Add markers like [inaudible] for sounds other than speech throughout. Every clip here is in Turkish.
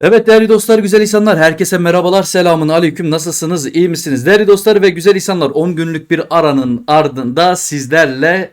Evet değerli dostlar, güzel insanlar, herkese merhabalar, selamun aleyküm, nasılsınız, iyi misiniz? Değerli dostlar ve güzel insanlar, 10 günlük bir aranın ardında sizlerle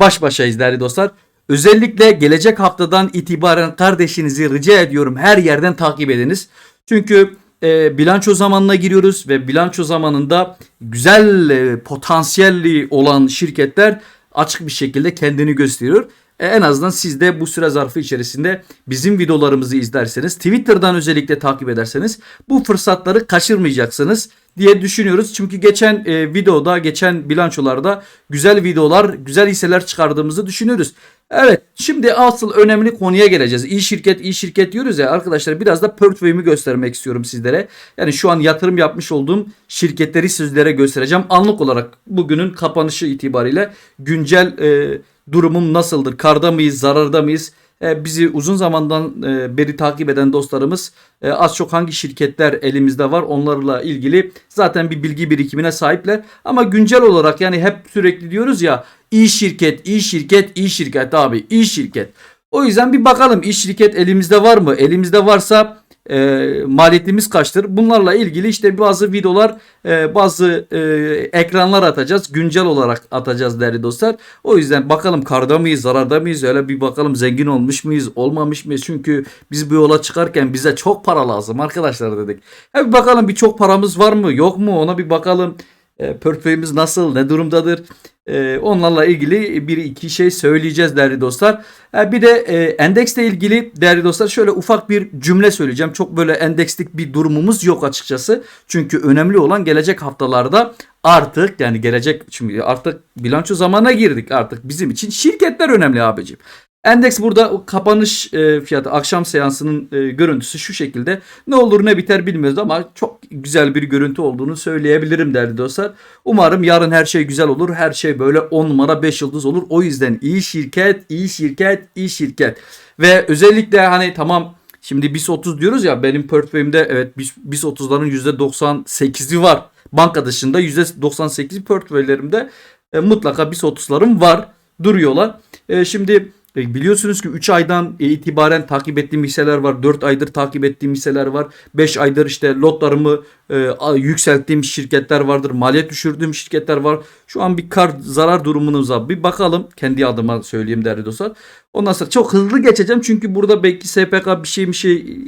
baş başayız değerli dostlar. Özellikle gelecek haftadan itibaren kardeşinizi rica ediyorum her yerden takip ediniz. Çünkü e, bilanço zamanına giriyoruz ve bilanço zamanında güzel e, potansiyelli olan şirketler açık bir şekilde kendini gösteriyor. E, en azından siz de bu süre zarfı içerisinde bizim videolarımızı izlerseniz, Twitter'dan özellikle takip ederseniz bu fırsatları kaçırmayacaksınız diye düşünüyoruz. Çünkü geçen e, videoda, geçen bilançolarda güzel videolar, güzel hisseler çıkardığımızı düşünüyoruz. Evet, şimdi asıl önemli konuya geleceğiz. İyi şirket, iyi şirket diyoruz ya arkadaşlar biraz da portföyümü göstermek istiyorum sizlere. Yani şu an yatırım yapmış olduğum şirketleri sizlere göstereceğim. Anlık olarak bugünün kapanışı itibariyle güncel e, durumum nasıldır? Karda mıyız, zararda mıyız? E, bizi uzun zamandan e, beri takip eden dostlarımız e, az çok hangi şirketler elimizde var onlarla ilgili zaten bir bilgi birikimine sahipler. Ama güncel olarak yani hep sürekli diyoruz ya iyi şirket, iyi şirket, iyi şirket abi, iyi şirket. O yüzden bir bakalım iyi şirket elimizde var mı? Elimizde varsa e, maliyetimiz kaçtır? Bunlarla ilgili işte bazı videolar, e, bazı e, ekranlar atacağız. Güncel olarak atacağız değerli dostlar. O yüzden bakalım karda mıyız, zararda mıyız? Öyle bir bakalım zengin olmuş muyuz, olmamış mıyız? Çünkü biz bu yola çıkarken bize çok para lazım arkadaşlar dedik. Hep bakalım bir çok paramız var mı, yok mu? Ona bir bakalım. E, portföyümüz nasıl, ne durumdadır? E, onlarla ilgili bir iki şey söyleyeceğiz değerli dostlar. E, bir de e, endeksle ilgili değerli dostlar şöyle ufak bir cümle söyleyeceğim. Çok böyle endekslik bir durumumuz yok açıkçası. Çünkü önemli olan gelecek haftalarda artık yani gelecek şimdi artık bilanço zamanına girdik artık bizim için şirketler önemli abicim. Endeks burada kapanış e, fiyatı akşam seansının e, görüntüsü şu şekilde. Ne olur ne biter bilmiyoruz ama çok güzel bir görüntü olduğunu söyleyebilirim değerli dostlar. Umarım yarın her şey güzel olur. Her şey böyle 10 numara 5 yıldız olur. O yüzden iyi şirket, iyi şirket, iyi şirket. Ve özellikle hani tamam şimdi BIS 30 diyoruz ya benim portföyümde evet BIS, BIS 30'ların %98'i var. Banka dışında %98 portföylerimde e, mutlaka BIS 30'larım var. Duruyorlar. E, şimdi Biliyorsunuz ki 3 aydan itibaren takip ettiğim hisseler var. 4 aydır takip ettiğim hisseler var. 5 aydır işte lotlarımı e, yükselttiğim şirketler vardır. Maliyet düşürdüğüm şirketler var. Şu an bir kar zarar durumunuz Bir bakalım. Kendi adıma söyleyeyim değerli dostlar. Ondan sonra çok hızlı geçeceğim. Çünkü burada belki SPK bir şey bir şey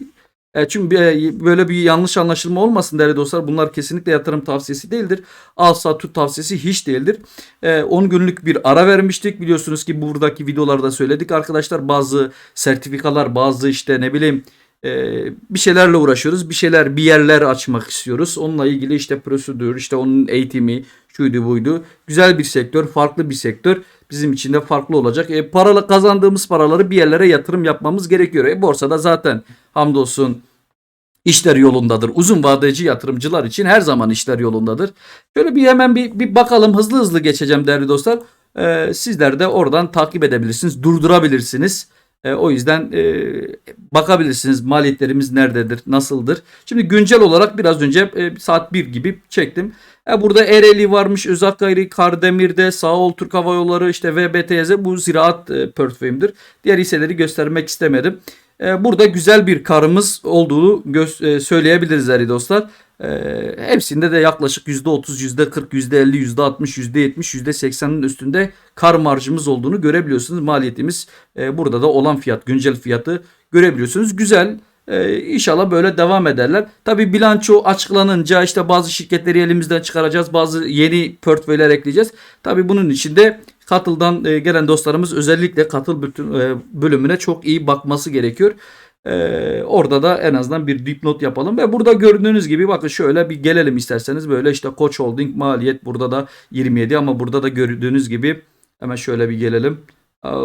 e, çünkü e, böyle bir yanlış anlaşılma olmasın değerli dostlar. Bunlar kesinlikle yatırım tavsiyesi değildir. Al tut tavsiyesi hiç değildir. E, 10 günlük bir ara vermiştik. Biliyorsunuz ki buradaki videolarda söyledik arkadaşlar. Bazı sertifikalar, bazı işte ne bileyim e, bir şeylerle uğraşıyoruz. Bir şeyler, bir yerler açmak istiyoruz. Onunla ilgili işte prosedür, işte onun eğitimi, şuydu buydu. Güzel bir sektör, farklı bir sektör. Bizim için de farklı olacak. E, paralı kazandığımız paraları bir yerlere yatırım yapmamız gerekiyor. E, borsada zaten hamdolsun işler yolundadır. Uzun vadeci yatırımcılar için her zaman işler yolundadır. Şöyle bir hemen bir, bir bakalım hızlı hızlı geçeceğim değerli dostlar. Ee, sizler de oradan takip edebilirsiniz, durdurabilirsiniz. Ee, o yüzden e, bakabilirsiniz maliyetlerimiz nerededir, nasıldır. Şimdi güncel olarak biraz önce e, saat 1 gibi çektim. E, burada Ereğli varmış, Özak Kardemir'de, Sağol, Türk Hava Yolları, işte VBTZ bu ziraat e, portföyümdür. Diğer hisseleri göstermek istemedim. E, burada güzel bir karımız olduğunu e, söyleyebiliriz değerli dostlar. E, hepsinde de yaklaşık %30, %40, %50, %60, %70, %80'in üstünde kar marjımız olduğunu görebiliyorsunuz. Maliyetimiz burada da olan fiyat, güncel fiyatı görebiliyorsunuz. Güzel. Ee, inşallah böyle devam ederler. Tabi bilanço açıklanınca işte bazı şirketleri elimizden çıkaracağız. Bazı yeni portföyler ekleyeceğiz. Tabi bunun için de katıldan e, gelen dostlarımız özellikle katıl e, bölümüne çok iyi bakması gerekiyor. Ee, orada da en azından bir dipnot yapalım ve burada gördüğünüz gibi bakın şöyle bir gelelim isterseniz böyle işte Koç Holding maliyet burada da 27 ama burada da gördüğünüz gibi hemen şöyle bir gelelim.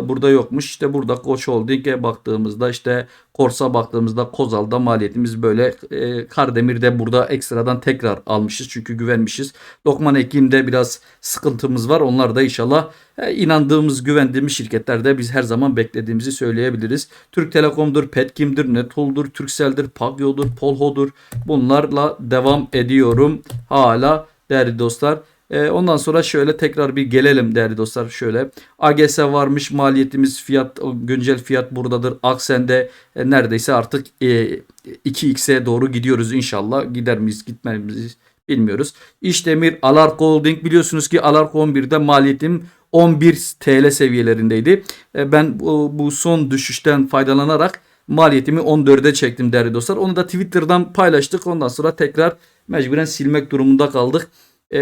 Burada yokmuş. İşte burada Koç Holding'e baktığımızda işte Korsa baktığımızda Kozal'da maliyetimiz böyle. E, Kardemir'de burada ekstradan tekrar almışız. Çünkü güvenmişiz. Lokman Ekim'de biraz sıkıntımız var. Onlar da inşallah e, inandığımız, güvendiğimiz şirketlerde biz her zaman beklediğimizi söyleyebiliriz. Türk Telekom'dur, Petkim'dir, Netol'dur, Turkcell'dir, Pagyo'dur, Polho'dur. Bunlarla devam ediyorum hala değerli dostlar. E, ondan sonra şöyle tekrar bir gelelim değerli dostlar. Şöyle AGS varmış maliyetimiz fiyat güncel fiyat buradadır. Aksen'de e, neredeyse artık e, 2x'e doğru gidiyoruz inşallah. Gider miyiz gitmez miyiz bilmiyoruz. İşdemir Alark Holding biliyorsunuz ki Alark 11'de maliyetim 11 TL seviyelerindeydi. E, ben bu, bu son düşüşten faydalanarak maliyetimi 14'e çektim değerli dostlar. Onu da Twitter'dan paylaştık. Ondan sonra tekrar mecburen silmek durumunda kaldık. Ee,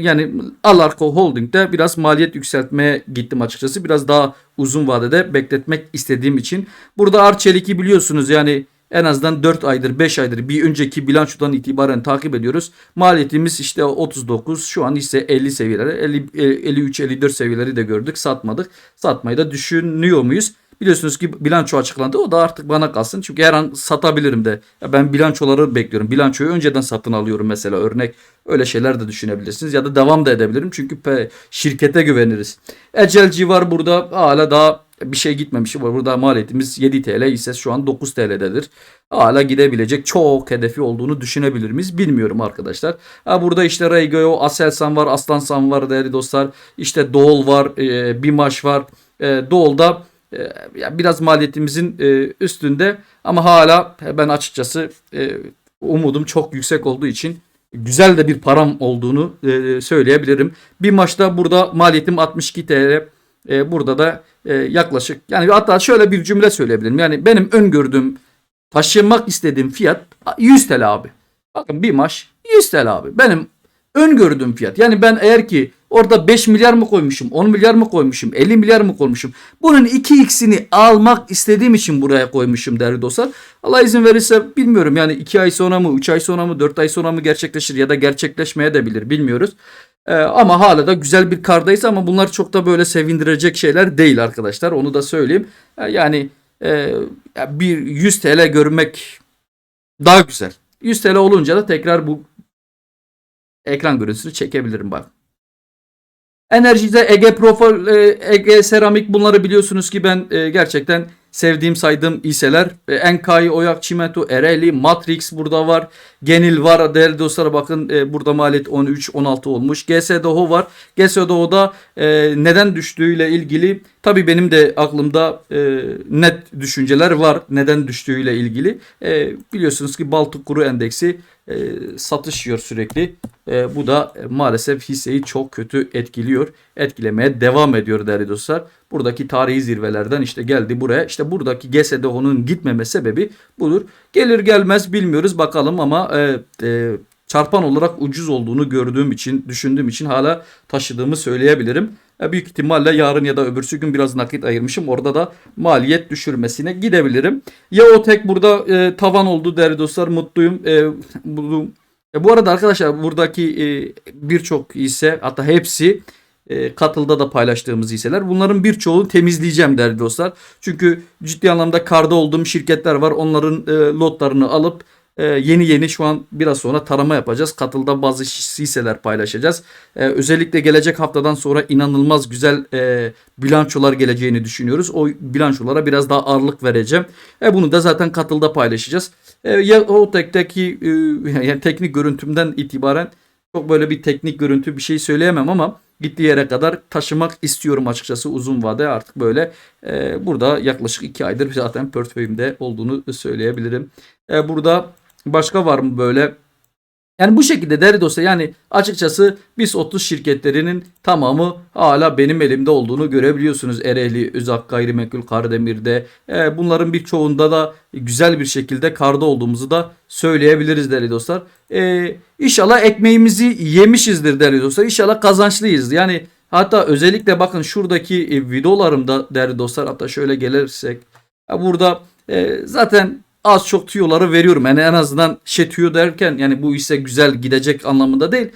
yani Alarko Holding'de biraz maliyet yükseltmeye gittim açıkçası. Biraz daha uzun vadede bekletmek istediğim için. Burada Arçelik'i biliyorsunuz yani en azından 4 aydır 5 aydır bir önceki bilançodan itibaren takip ediyoruz. Maliyetimiz işte 39 şu an ise 50 seviyeleri 50, 53 54 seviyeleri de gördük satmadık. Satmayı da düşünüyor muyuz? Biliyorsunuz ki bilanço açıklandı. O da artık bana kalsın. Çünkü her an satabilirim de. Ya ben bilançoları bekliyorum. Bilançoyu önceden satın alıyorum mesela örnek. Öyle şeyler de düşünebilirsiniz. Ya da devam da edebilirim. Çünkü şirkete güveniriz. Ecelci var burada. Hala daha bir şey gitmemiş. Burada maliyetimiz 7 TL ise şu an 9 TL'dedir. Hala gidebilecek çok hedefi olduğunu düşünebilir miyiz? Bilmiyorum arkadaşlar. Ha burada işte Reygo, Aselsan var, Aslansan var değerli dostlar. İşte Doğul var, e, Bimaş var. E, Doğul'da e, ya biraz maliyetimizin e, üstünde ama hala ben açıkçası e, umudum çok yüksek olduğu için güzel de bir param olduğunu e, söyleyebilirim. Bir maçta burada maliyetim 62 TL. Burada da yaklaşık yani hatta şöyle bir cümle söyleyebilirim. Yani benim öngördüğüm taşımak istediğim fiyat 100 TL abi. Bakın bir maç 100 TL abi. Benim öngördüğüm fiyat. Yani ben eğer ki orada 5 milyar mı koymuşum, 10 milyar mı koymuşum, 50 milyar mı koymuşum. Bunun 2x'ini almak istediğim için buraya koymuşum değerli dostlar. Allah izin verirse bilmiyorum yani 2 ay sonra mı, 3 ay sonra mı, 4 ay sonra mı gerçekleşir ya da gerçekleşmeye de bilir bilmiyoruz. Ee, ama hala da güzel bir kardayız ama bunlar çok da böyle sevindirecek şeyler değil arkadaşlar. Onu da söyleyeyim. Ee, yani e, bir 100 TL görmek daha güzel. 100 TL olunca da tekrar bu ekran görüntüsünü çekebilirim bak. Enerjide Ege Profil, e, Ege Seramik bunları biliyorsunuz ki ben e, gerçekten sevdiğim saydığım hisseler. E, Enkai, Oyak, Çimento, Ereli, Matrix burada var. Genil var. Değerli dostlar bakın burada maliyet 13-16 olmuş. GSDO var. GSDO'da e, neden düştüğüyle ilgili tabi benim de aklımda net düşünceler var. Neden düştüğüyle ilgili. Biliyorsunuz ki Baltık Kuru Endeksi e, satışıyor sürekli. E, bu da e, maalesef hisseyi çok kötü etkiliyor. Etkilemeye devam ediyor değerli dostlar. Buradaki tarihi zirvelerden işte geldi buraya. İşte buradaki GSDO'nun gitmeme sebebi budur. Gelir gelmez bilmiyoruz bakalım ama e, e, çarpan olarak ucuz olduğunu gördüğüm için, düşündüğüm için hala taşıdığımı söyleyebilirim. E, büyük ihtimalle yarın ya da öbürsü gün biraz nakit ayırmışım. Orada da maliyet düşürmesine gidebilirim. Yaotek burada e, tavan oldu değerli dostlar. Mutluyum. E, bu, e, bu arada arkadaşlar buradaki e, birçok hisse hatta hepsi e, katılda da paylaştığımız hisseler. Bunların birçoğunu temizleyeceğim değerli dostlar. Çünkü ciddi anlamda karda olduğum şirketler var. Onların e, lotlarını alıp e, yeni yeni şu an biraz sonra tarama yapacağız. Katılda bazı hisseler paylaşacağız. E, özellikle gelecek haftadan sonra inanılmaz güzel e, bilançolar geleceğini düşünüyoruz. O bilançolara biraz daha ağırlık vereceğim. E, bunu da zaten katılda paylaşacağız. E, ya o tekteki e, [laughs] yani teknik görüntümden itibaren çok böyle bir teknik görüntü bir şey söyleyemem ama gittiği yere kadar taşımak istiyorum açıkçası uzun vade artık böyle e, burada yaklaşık 2 aydır zaten portföyümde olduğunu söyleyebilirim. E, burada başka var mı böyle yani bu şekilde değerli dostlar yani açıkçası BIS 30 şirketlerinin tamamı hala benim elimde olduğunu görebiliyorsunuz. Ereğli, Özak, Gayrimenkul, Kardemir'de e, bunların birçoğunda da güzel bir şekilde karda olduğumuzu da söyleyebiliriz değerli dostlar. E, inşallah ekmeğimizi yemişizdir değerli dostlar. İnşallah kazançlıyız. Yani hatta özellikle bakın şuradaki e, videolarımda değerli dostlar hatta şöyle gelirsek burada e, zaten az çok tüyoları veriyorum. Yani en azından şey tüyo derken yani bu ise güzel gidecek anlamında değil.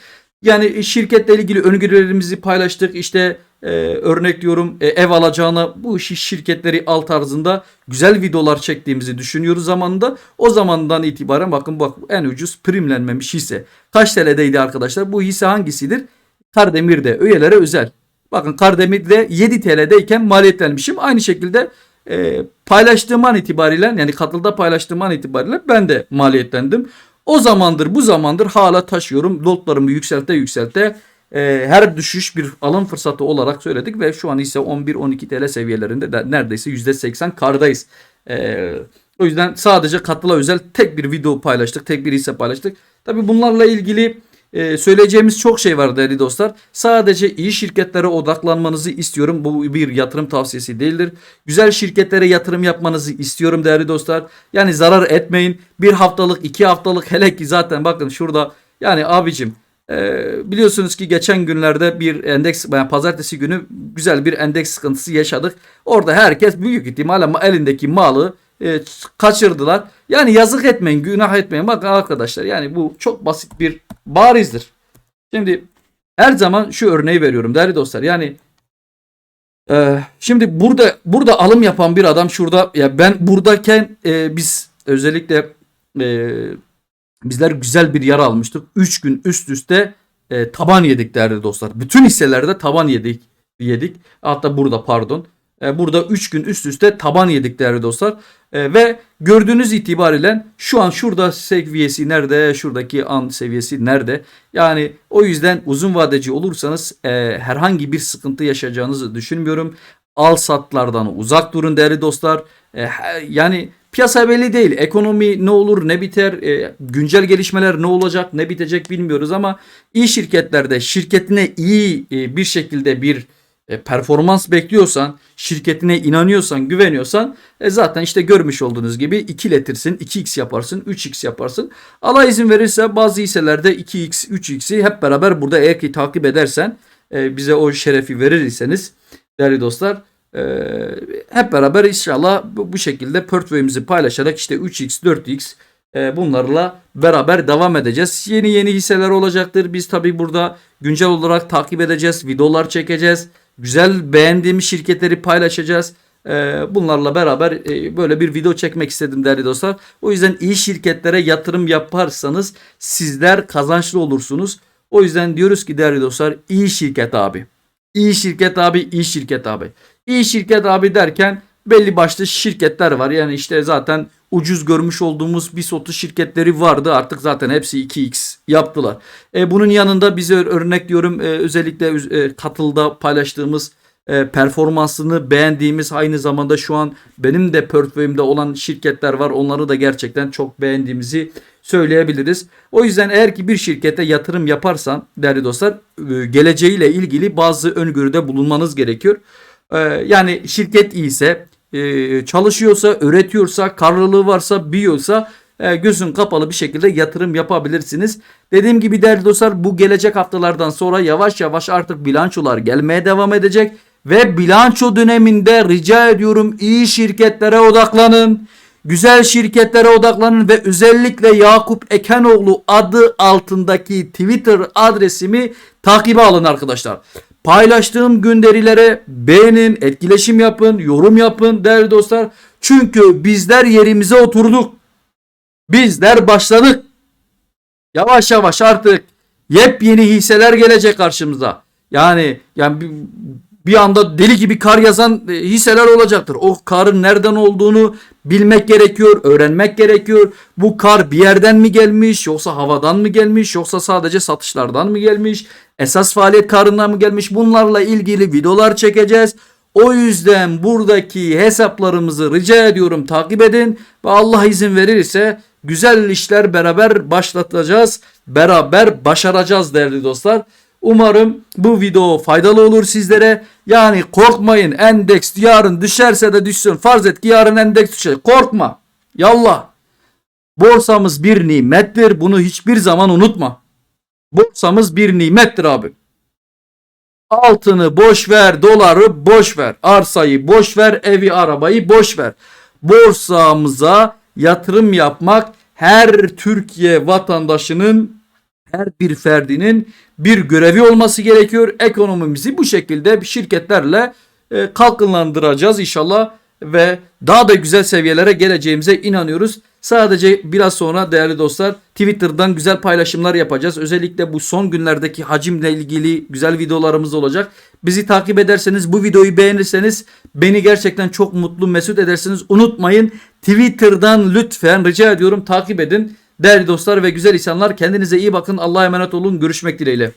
Yani şirketle ilgili öngörülerimizi paylaştık. İşte e, örnek diyorum e, ev alacağına bu işi şirketleri al tarzında güzel videolar çektiğimizi düşünüyoruz zamanında. O zamandan itibaren bakın bak en ucuz primlenmemiş hisse. Kaç TL'deydi arkadaşlar? Bu hisse hangisidir? Kardemir'de üyelere özel. Bakın Kardemir'de 7 TL'deyken maliyetlenmişim. Aynı şekilde e, paylaştığım an itibariyle yani katılda paylaştığım an itibariyle ben de maliyetlendim. O zamandır bu zamandır hala taşıyorum. Lotlarımı yükselte yükselte e, her düşüş bir alım fırsatı olarak söyledik ve şu an ise 11-12 TL seviyelerinde de neredeyse %80 kardayız. E, o yüzden sadece katıla özel tek bir video paylaştık, tek bir hisse paylaştık. Tabi bunlarla ilgili e, söyleyeceğimiz çok şey var değerli dostlar. Sadece iyi şirketlere odaklanmanızı istiyorum. Bu bir yatırım tavsiyesi değildir. Güzel şirketlere yatırım yapmanızı istiyorum değerli dostlar. Yani zarar etmeyin. Bir haftalık, iki haftalık hele ki zaten bakın şurada yani abicim e, biliyorsunuz ki geçen günlerde bir endeks yani pazartesi günü güzel bir endeks sıkıntısı yaşadık. Orada herkes büyük ihtimalle elindeki malı e, kaçırdılar. Yani yazık etmeyin, günah etmeyin. Bakın arkadaşlar yani bu çok basit bir barizdir. Şimdi her zaman şu örneği veriyorum değerli dostlar. Yani e, şimdi burada burada alım yapan bir adam şurada ya ben buradayken e, biz özellikle e, bizler güzel bir yer almıştık. 3 gün üst üste e, taban yedik değerli dostlar. Bütün hisselerde taban yedik yedik. Hatta burada pardon. E, burada 3 gün üst üste taban yedik değerli dostlar. E, ve gördüğünüz itibariyle şu an şurada seviyesi nerede? Şuradaki an seviyesi nerede? Yani o yüzden uzun vadeci olursanız e, herhangi bir sıkıntı yaşayacağınızı düşünmüyorum. Al satlardan uzak durun değerli dostlar. E, yani piyasa belli değil. Ekonomi ne olur ne biter. E, güncel gelişmeler ne olacak ne bitecek bilmiyoruz ama iyi şirketlerde şirketine iyi e, bir şekilde bir e, performans bekliyorsan, şirketine inanıyorsan, güveniyorsan e, zaten işte görmüş olduğunuz gibi 2 letirsin, 2x yaparsın, 3x yaparsın. Allah izin verirse bazı hisselerde 2x, 3x'i hep beraber burada eğer ki takip edersen e, bize o şerefi verir iseniz değerli dostlar e, hep beraber inşallah bu, bu şekilde portföyümüzü paylaşarak işte 3x, 4x e, bunlarla beraber devam edeceğiz. Yeni yeni hisseler olacaktır. Biz tabi burada güncel olarak takip edeceğiz. Videolar çekeceğiz. Güzel beğendiğimiz şirketleri paylaşacağız. Ee, bunlarla beraber e, böyle bir video çekmek istedim değerli dostlar. O yüzden iyi şirketlere yatırım yaparsanız sizler kazançlı olursunuz. O yüzden diyoruz ki değerli dostlar iyi şirket abi. İyi şirket abi, iyi şirket abi. İyi şirket abi derken belli başlı şirketler var. Yani işte zaten ucuz görmüş olduğumuz bir sotu şirketleri vardı. Artık zaten hepsi 2x yaptılar. E, bunun yanında bize örnek diyorum e, özellikle e, katılda paylaştığımız e, performansını beğendiğimiz aynı zamanda şu an benim de portföyümde olan şirketler var. Onları da gerçekten çok beğendiğimizi söyleyebiliriz. O yüzden eğer ki bir şirkete yatırım yaparsan değerli dostlar e, geleceğiyle ilgili bazı öngörüde bulunmanız gerekiyor. E, yani şirket iyiyse e, çalışıyorsa, üretiyorsa, karlılığı varsa, büyüyorsa e, gözün kapalı bir şekilde yatırım yapabilirsiniz. Dediğim gibi değerli dostlar bu gelecek haftalardan sonra yavaş yavaş artık bilançolar gelmeye devam edecek. Ve bilanço döneminde rica ediyorum iyi şirketlere odaklanın. Güzel şirketlere odaklanın ve özellikle Yakup Ekenoğlu adı altındaki Twitter adresimi takibe alın arkadaşlar. Paylaştığım gönderilere beğenin, etkileşim yapın, yorum yapın değerli dostlar. Çünkü bizler yerimize oturduk. Bizler başladık. Yavaş yavaş artık yepyeni hisseler gelecek karşımıza. Yani yani bir, bir anda deli gibi kar yazan e, hisseler olacaktır. O karın nereden olduğunu bilmek gerekiyor, öğrenmek gerekiyor. Bu kar bir yerden mi gelmiş, yoksa havadan mı gelmiş, yoksa sadece satışlardan mı gelmiş, esas faaliyet karından mı gelmiş? Bunlarla ilgili videolar çekeceğiz. O yüzden buradaki hesaplarımızı rica ediyorum takip edin ve Allah izin verirse güzel işler beraber başlatacağız. Beraber başaracağız değerli dostlar. Umarım bu video faydalı olur sizlere. Yani korkmayın endeks yarın düşerse de düşsün. Farz et ki yarın endeks düşecek. Korkma. Yallah. Borsamız bir nimettir. Bunu hiçbir zaman unutma. Borsamız bir nimettir abi. Altını boş ver, doları boş ver, arsayı boş ver, evi arabayı boş ver. Borsamıza yatırım yapmak her Türkiye vatandaşının her bir ferdinin bir görevi olması gerekiyor. Ekonomimizi bu şekilde şirketlerle e, kalkınlandıracağız inşallah ve daha da güzel seviyelere geleceğimize inanıyoruz. Sadece biraz sonra değerli dostlar Twitter'dan güzel paylaşımlar yapacağız. Özellikle bu son günlerdeki hacimle ilgili güzel videolarımız olacak. Bizi takip ederseniz bu videoyu beğenirseniz beni gerçekten çok mutlu mesut edersiniz. Unutmayın Twitter'dan lütfen rica ediyorum takip edin. Değerli dostlar ve güzel insanlar kendinize iyi bakın. Allah'a emanet olun. Görüşmek dileğiyle.